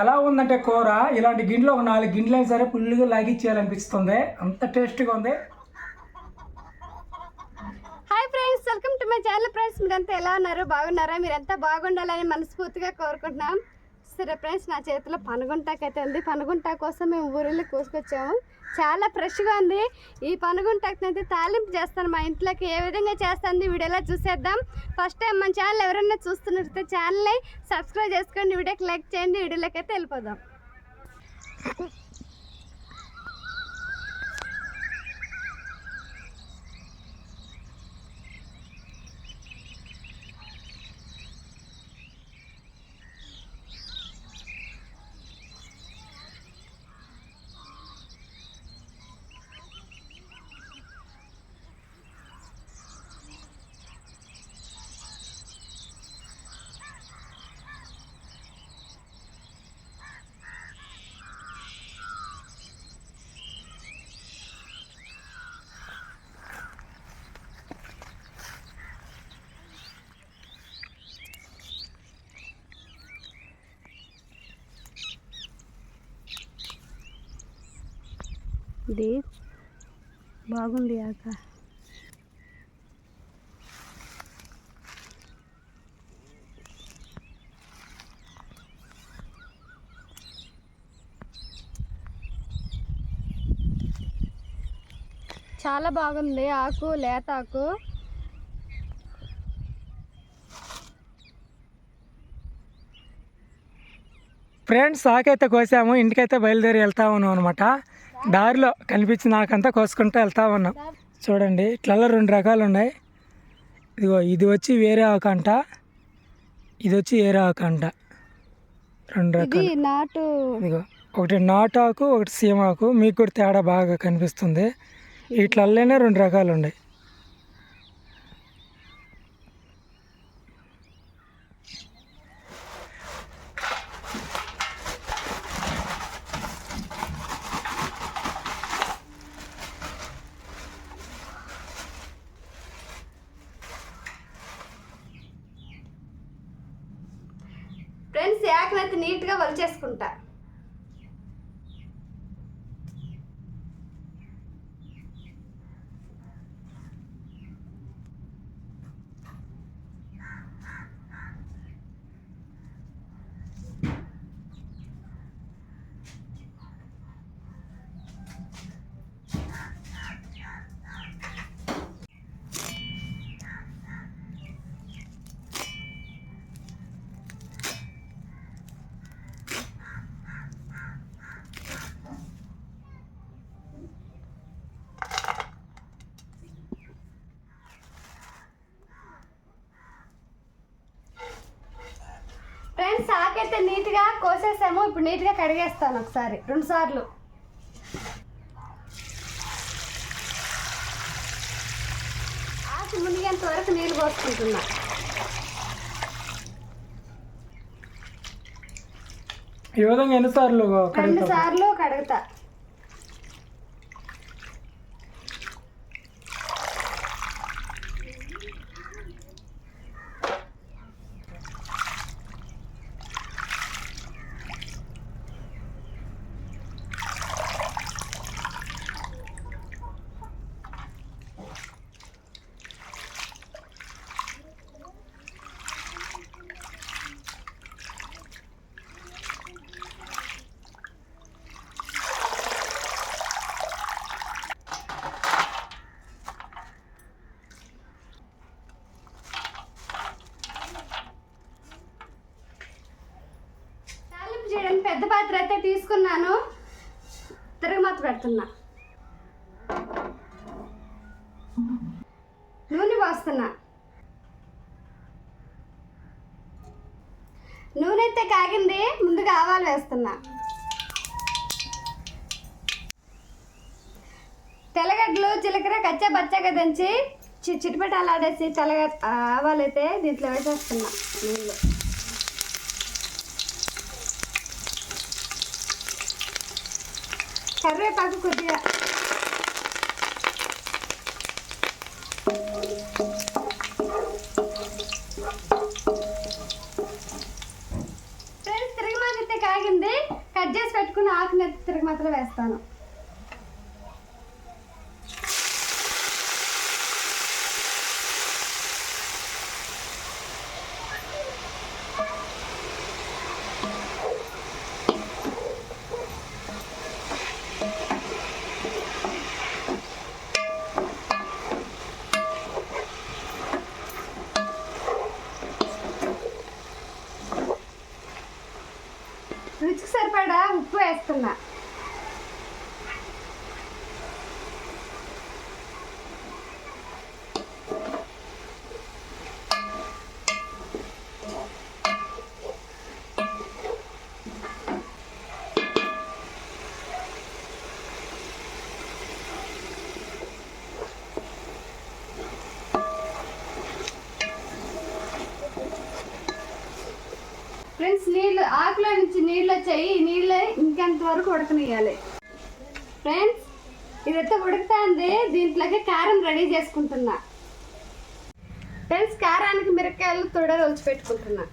ఎలా ఉందంటే కూర ఇలాంటి గిన్నెలో ఒక నాలుగు గిన్నెలు అయినా సరే పుల్లుగా లాగిచ్చేయాలనిపిస్తుంది. అంత టేస్ట్గా ఉంది. Hi friends welcome to my channel friends మీరంతా ఎలా ఉన్నారు? బాగున్నారా? మీరంతా బాగుండాలని మనస్ఫూర్తిగా కోరుకుంటున్నాం. సరే ఫ్రెండ్స్ నా చేతిలో పనుగుంటాకైతే ఉంది. పనుగుంటా కోసం మేము ఊరిలో కోసుకొచ్చాము. చాలా ఫ్రెష్గా ఉంది. ఈ పనుగుంటాకి అయితే తాలింపు చేస్తాను మా ఇంట్లోకి. ఏ విధంగా చేస్తుంది వీడియోలో చూసేద్దాం. ఫస్ట్ టైం మన ఛానల్ ఎవరైనా చూస్తున్నట్లయితే ఛానల్ని సబ్స్క్రైబ్ చేసుకోండి వీడియోకి లైక్ చేయండి. వీడియోలోకి అయితే వెళ్ళిపోదాం. ఇది బాగుంది ఆక. చాలా బాగుంది ఆకు లేత ఆకు. ఫ్రెండ్స్ ఆకైతే కోసాము. ఇంటికైతే బయలుదేరి వెళ్తా ఉన్నాం అనమాట దారిలో కనిపించిన ఆకంతా కోసుకుంటూ వెళ్తా ఉన్నాం. చూడండి ఇట్లలో రెండు రకాలు ఉన్నాయి ఇదిగో ఇది వచ్చి వేరే ఆకు అంట. ఇది వచ్చి వేరే ఆకు అంట. రెండు రకాలు. నాటు ఇదిగో ఒకటి నాటాకు ఒకటి సీమాకు మీకు కూడా తేడా బాగా కనిపిస్తుంది. వీటిలల్లోనే రెండు రకాలు ఉన్నాయి ఫ్రెండ్స్ యాకనైతే చేసుకుంటా వలిచేసుకుంటా ఫ్రెండ్స్ ఆకైతే నీట్గా కోసేసాము ఇప్పుడు నీట్గా కడిగేస్తాను ఒకసారి రెండు సార్లు. ఆకు మునిగేంత వరకు నీళ్ళు పోసుకుంటున్నా. ఈ విధంగా ఎన్నిసార్లు రెండు సార్లు కడుగుతా. తిరగమాత నూనె పోస్తున్నా నూనె అయితే కాగింది ముందుగా ఆవాలు వేస్తున్నా. తెల్లగడ్డలు జీలకర్ర కచ్చా బచ్చగా దంచి చి- తెల్లగ ఆవాలు అయితే దీంట్లో వేసేస్తున్నా నీళ్ళు. కరివేపాకు కొద్దిగా. ఫ్రెండ్స్ తిరిగి మాత్రం కాగింది. కట్ చేసి పెట్టుకుని ఆకు తిరిగి మాత్రం వేస్తాను. వేయాలి. ఫ్రెండ్స్ ఇదైతే ఉడుకుతుంది? దీంట్లోకి కారం రెడీ చేసుకుంటున్నా. ఫ్రెండ్స్ కారానికి మిరపకాయలు తొడ రోజు పెట్టుకుంటున్నా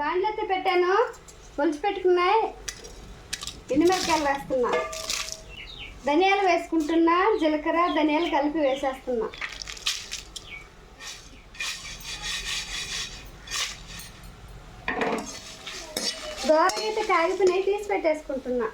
బాండ్లు పెట్టాను. ఒలిచి పెట్టుకున్నాయి ఎండుమిరపకాయలు వేస్తున్నా. ధనియాలు వేసుకుంటున్నా జీలకర్ర ధనియాలు కలిపి వేసేస్తున్నా. దోరగైతే కాగిపోయినాయి తీసి పెట్టేసుకుంటున్నా.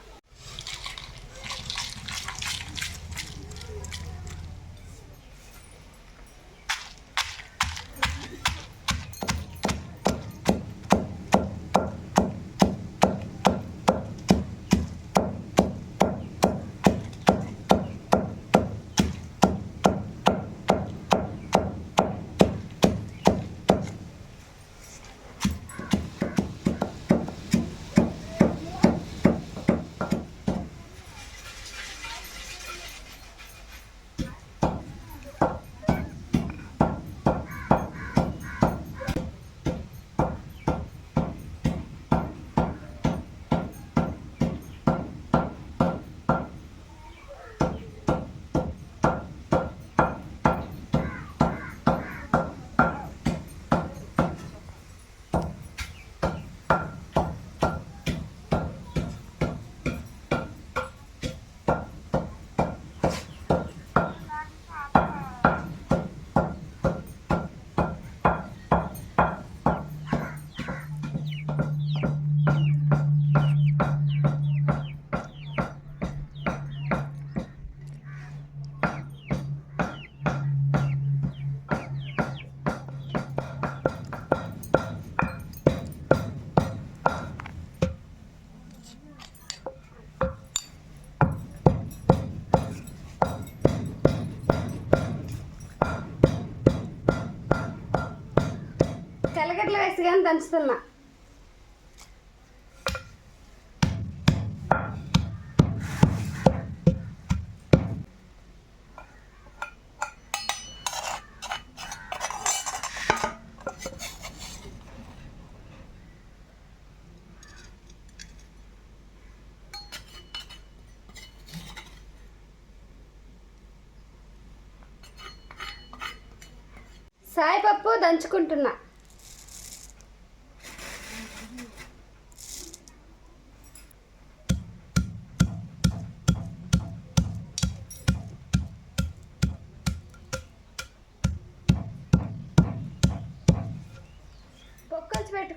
తెల్లగడ్డలు కానీ దంచుతున్నా. సాయిపప్పు దంచుకుంటున్నా.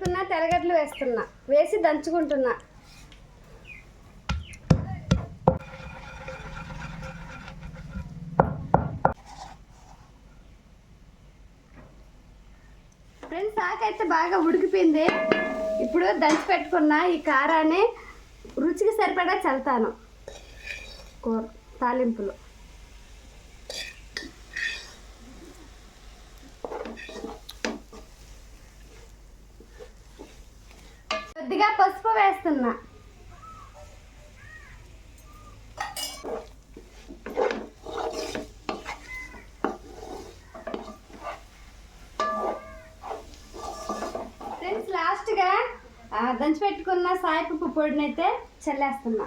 పెట్టుకున్న తెలగడ్లు వేస్తున్నా. వేసి దంచుకుంటున్నా. ఫ్రెండ్స్ ఆకైతే బాగా ఉడికిపోయింది. ఇప్పుడు దంచి పెట్టుకున్న ఈ కారాన్ని రుచికి సరిపడా చల్తాను కూర తాలింపులు. కొద్దిగా పసుపు వేస్తున్నా. ఫ్రెండ్స్ లాస్ట్గా దంచిపెట్టుకున్న దంచి పెట్టుకున్న చల్లేస్తున్నా.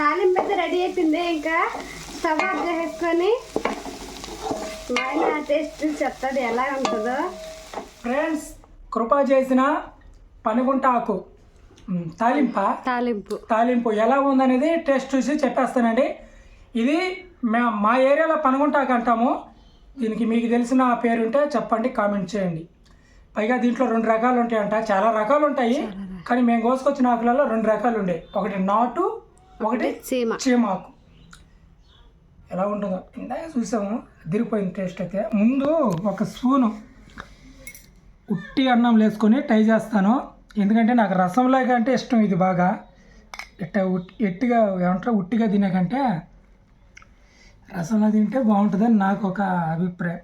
తాలింపు అయితే రెడీ అయిపోయింది ఇంకా. స్టవ్ ఆఫ్ చేసేసుకొని మా ఆయన టేస్ట్ చెప్తాడు ఎలా ఉంటుందో. ఫ్రెండ్స్ కృప చేసిన పనిగుంట ఆకు మ్, తాలింప? తాలింపు. తాలింపు ఎలా ఉందనేది టేస్ట్ చూసి చెప్పేస్తానండి. ఇది మా మా ఏరియాలో పనగుంటాకు అంటాము. దీనికి మీకు తెలిసిన పేరు ఉంటే చెప్పండి కామెంట్ చేయండి. పైగా దీంట్లో రెండు రకాలు ఉంటాయంట. చాలా రకాలు ఉంటాయి. కానీ మేము కోసుకొచ్చిన ఆకులలో రెండు రకాలు ఉండే. ఒకటి నాటు ఒకటి చీమ. చీమాకు. ఎలా ఉంటుందో. ఇందాక చూసాము. అదిరిపోయింది టేస్ట్ అయితే. ముందు ఒక స్పూను ఉట్టి అన్నం వేసుకొని ట్రై చేస్తాను. ఎందుకంటే నాకు రసంలాగా అంటే ఇష్టం ఇది బాగా. ఇట్ట ఎట్టిగా ఏమంటారు? ఉట్టిగా తినే కంటే రసంలో తింటే బాగుంటుందని నాకు ఒక అభిప్రాయం.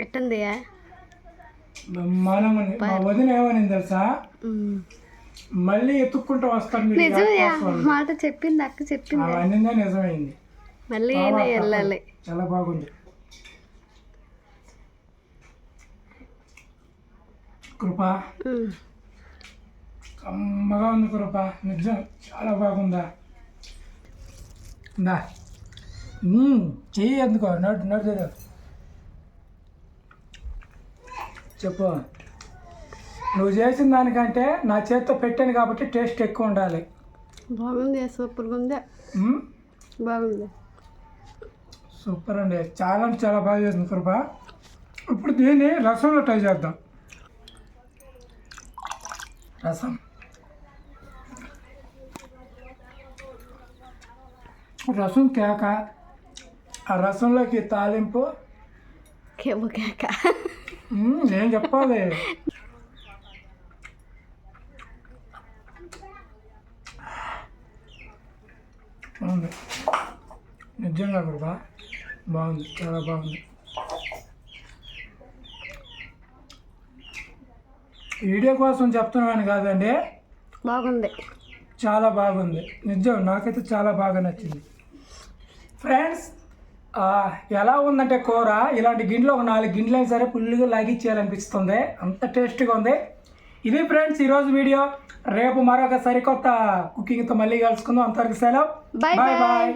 ఎట్టుంది బ్రహ్మాండంగా ఉంది. మా వదిన ఏమని తెలుసా? మళ్ళీ ఎత్తుక్కుంటూ వస్తాను మీరు నిజమయ్యా. మాట చెప్పింది అక్క చెప్పింది. అవన్నీ నిజమైంది. మళ్ళీ వెళ్ళాలి. చాలా బాగుంది. కృప. ఉమ్. కమ్మగా ఉంది కృప. నిజం చాలా బాగుందా? దా. మ్మ్, చెయ్యి ఎందుకో చెప్పు. నువ్వు చేసిన దానికంటే నా చేత్తో పెట్టాను కాబట్టి టేస్ట్ ఎక్కువ ఉండాలి. బాగుంది సూపర్గా ఉంది? బాగుంది. సూపర్ అండి. చాలా అంటే చాలా బాగా చేసింది కృప. ఇప్పుడు దీన్ని రసంలో ట్రై చేద్దాం. రసం. రసం కేక. ఆ రసంలోకి తాలింపు. కేక. ఏం చెప్పాలి. బాగుంది నిజంగా కూడా బాగుంది చాలా బాగుంది. వీడియో కోసం చెప్తున్నాను కాదండి. బాగుంది. చాలా బాగుంది. నిజం నాకైతే చాలా బాగా నచ్చింది. ఫ్రెండ్స్ ఎలా ఉందంటే కూర ఇలాంటి గిన్నెలో ఒక నాలుగు గిన్నెలు అయినా సరే ఫుల్గా లాగిచ్చేయాలనిపిస్తుంది. అంత టేస్ట్గా ఉంది. ఇది ఫ్రెండ్స్ ఈరోజు వీడియో. రేపు మరొక సరికొత్త కుకింగ్తో మళ్ళీ కలుసుకుందాం. అంతవరకు సెలవు. బాయ్. బాయ్